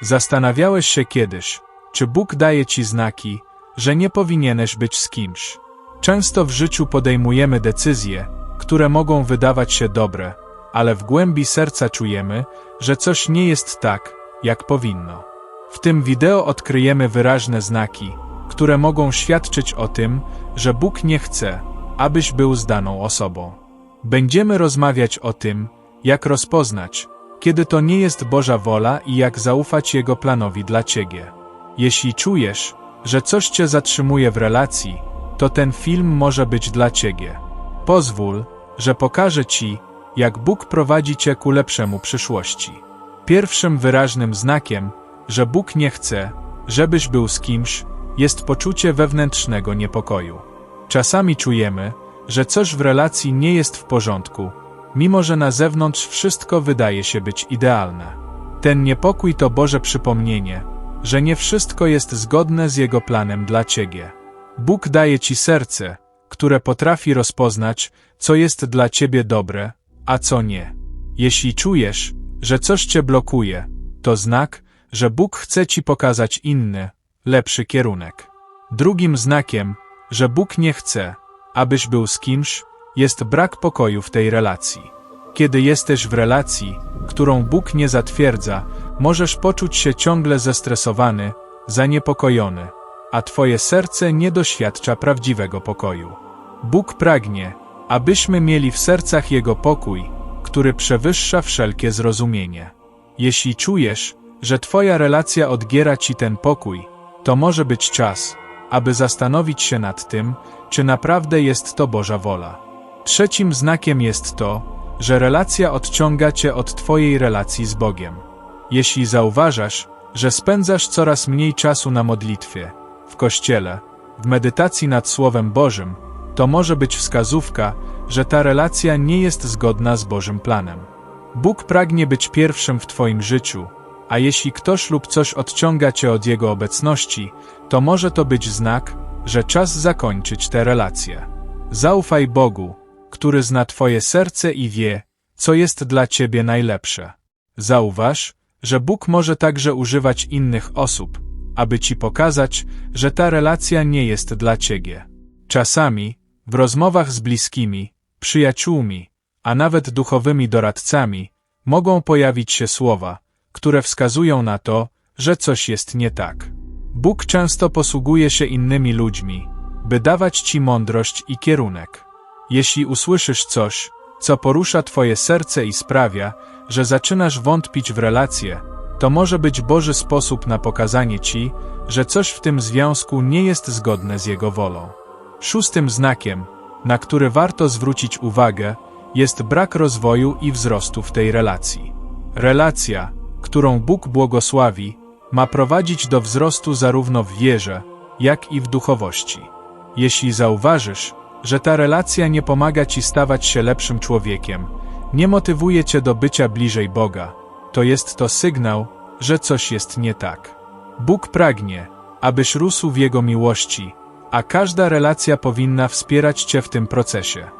Zastanawiałeś się kiedyś, czy Bóg daje ci znaki, że nie powinieneś być z kimś. Często w życiu podejmujemy decyzje, które mogą wydawać się dobre, ale w głębi serca czujemy, że coś nie jest tak, jak powinno. W tym wideo odkryjemy wyraźne znaki, które mogą świadczyć o tym, że Bóg nie chce, abyś był z daną osobą. Będziemy rozmawiać o tym, jak rozpoznać, kiedy to nie jest Boża wola i jak zaufać Jego planowi dla Ciebie. Jeśli czujesz, że coś Cię zatrzymuje w relacji, to ten film może być dla Ciebie. Pozwól, że pokażę Ci, jak Bóg prowadzi Cię ku lepszemu przyszłości. Pierwszym wyraźnym znakiem, że Bóg nie chce, żebyś był z kimś, jest poczucie wewnętrznego niepokoju. Czasami czujemy, że coś w relacji nie jest w porządku, mimo że na zewnątrz wszystko wydaje się być idealne. Ten niepokój to Boże przypomnienie, że nie wszystko jest zgodne z Jego planem dla Ciebie. Bóg daje Ci serce, które potrafi rozpoznać, co jest dla Ciebie dobre, a co nie. Jeśli czujesz, że coś Cię blokuje, to znak, że Bóg chce Ci pokazać inny, lepszy kierunek. Drugim znakiem, że Bóg nie chce, abyś był z kimś, jest brak pokoju w tej relacji. Kiedy jesteś w relacji, którą Bóg nie zatwierdza, możesz poczuć się ciągle zestresowany, zaniepokojony, a Twoje serce nie doświadcza prawdziwego pokoju. Bóg pragnie, abyśmy mieli w sercach Jego pokój, który przewyższa wszelkie zrozumienie. Jeśli czujesz, że Twoja relacja odgiera Ci ten pokój, to może być czas, aby zastanowić się nad tym, czy naprawdę jest to Boża wola. Trzecim znakiem jest to, że relacja odciąga Cię od Twojej relacji z Bogiem. Jeśli zauważasz, że spędzasz coraz mniej czasu na modlitwie, w kościele, w medytacji nad Słowem Bożym, to może być wskazówka, że ta relacja nie jest zgodna z Bożym planem. Bóg pragnie być pierwszym w Twoim życiu, a jeśli ktoś lub coś odciąga Cię od Jego obecności, to może to być znak, że czas zakończyć tę relację. Zaufaj Bogu, który zna Twoje serce i wie, co jest dla Ciebie najlepsze. Zauważ, że Bóg może także używać innych osób, aby Ci pokazać, że ta relacja nie jest dla Ciebie. Czasami, w rozmowach z bliskimi, przyjaciółmi, a nawet duchowymi doradcami, mogą pojawić się słowa, które wskazują na to, że coś jest nie tak. Bóg często posługuje się innymi ludźmi, by dawać Ci mądrość i kierunek. Jeśli usłyszysz coś, co porusza Twoje serce i sprawia, że zaczynasz wątpić w relacje, to może być Boży sposób na pokazanie Ci, że coś w tym związku nie jest zgodne z Jego wolą. Szóstym znakiem, na który warto zwrócić uwagę, jest brak rozwoju i wzrostu w tej relacji. Relacja, którą Bóg błogosławi, ma prowadzić do wzrostu zarówno w wierze, jak i w duchowości. Jeśli zauważysz, że ta relacja nie pomaga ci stawać się lepszym człowiekiem, nie motywuje cię do bycia bliżej Boga, to jest to sygnał, że coś jest nie tak. Bóg pragnie, abyś rósł w Jego miłości, a każda relacja powinna wspierać cię w tym procesie.